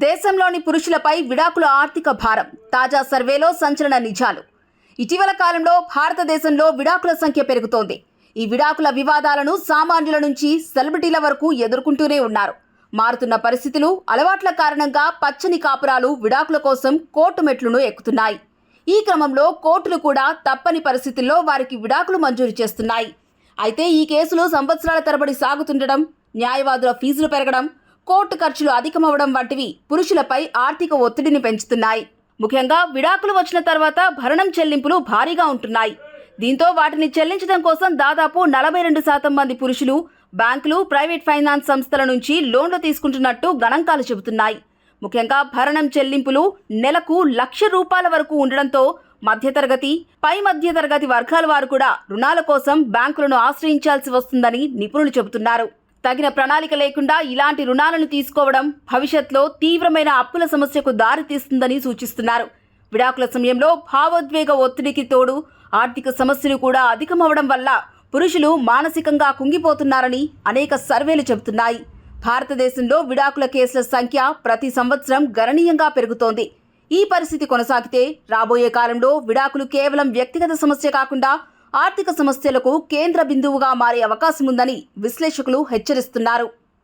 దేశంలోని పురుషులపై విడాకుల ఆర్థిక భారం తాజా సర్వేలో సంచలన నిజాలు. ఇటీవల కాలంలో భారతదేశంలో విడాకుల సంఖ్య పెరుగుతోంది. ఈ విడాకుల వివాదాలను సామాన్యుల నుంచి సెలబ్రిటీల వరకు ఎదుర్కొంటూనే ఉన్నారు. మారుతున్న పరిస్థితులు అలవాట్ల కారణంగా పచ్చని కాపురాలు విడాకుల కోసం కోర్టు మెట్లను ఎక్కుతున్నాయి. ఈ క్రమంలో కోర్టులు కూడా తప్పని పరిస్థితుల్లో వారికి విడాకులు మంజూరు చేస్తున్నాయి. అయితే ఈ కేసులు సంవత్సరాల తరబడి సాగుతుండడం న్యాయవాదుల ఫీజులు పెరగడం కోర్టు ఖర్చులు అధికమవడం వంటివి పురుషులపై ఆర్థిక ఒత్తిడిని పెంచుతున్నాయి. ముఖ్యంగా విడాకులు వచ్చిన తర్వాత భరణం చెల్లింపులు భారీగా ఉంటున్నాయి. దీంతో వాటిని చెల్లించడం కోసం దాదాపు నలభై రెండు శాతం మంది పురుషులు బ్యాంకులు ప్రైవేట్ ఫైనాన్స్ సంస్థల నుంచి లోన్లు తీసుకుంటున్నట్టు గణాంకాలు చెబుతున్నాయి. ముఖ్యంగా భరణం చెల్లింపులు నెలకు లక్ష రూపాయల వరకు ఉండడంతో మధ్యతరగతి పై మధ్యతరగతి వర్గాల వారు కూడా రుణాల కోసం బ్యాంకులను ఆశ్రయించాల్సి వస్తుందని నిపుణులు చెబుతున్నారు. తగిన ప్రణాళిక లేకుండా ఇలాంటి రుణాలను తీసుకోవడం భవిష్యత్లో తీవ్రమైన అప్పుల సమస్యకు దారితీస్తుందని సూచిస్తున్నారు. విడాకుల సమయంలో భావోద్వేగ ఒత్తిడికి తోడు ఆర్థిక సమస్యలు కూడా అధికమవడం వల్ల పురుషులు మానసికంగా కుంగిపోతున్నారని అనేక సర్వేలు చెబుతున్నాయి. భారతదేశంలో విడాకుల కేసుల సంఖ్య ప్రతి సంవత్సరం గణనీయంగా పెరుగుతోంది. ఈ పరిస్థితి కొనసాగితే రాబోయే కాలంలో విడాకులు కేవలం వ్యక్తిగత సమస్య కాకుండా ఆర్థిక సమస్యలకు కేంద్ర బిందువుగా మారే అవకాశముందని విశ్లేషకులు హెచ్చరిస్తున్నారు.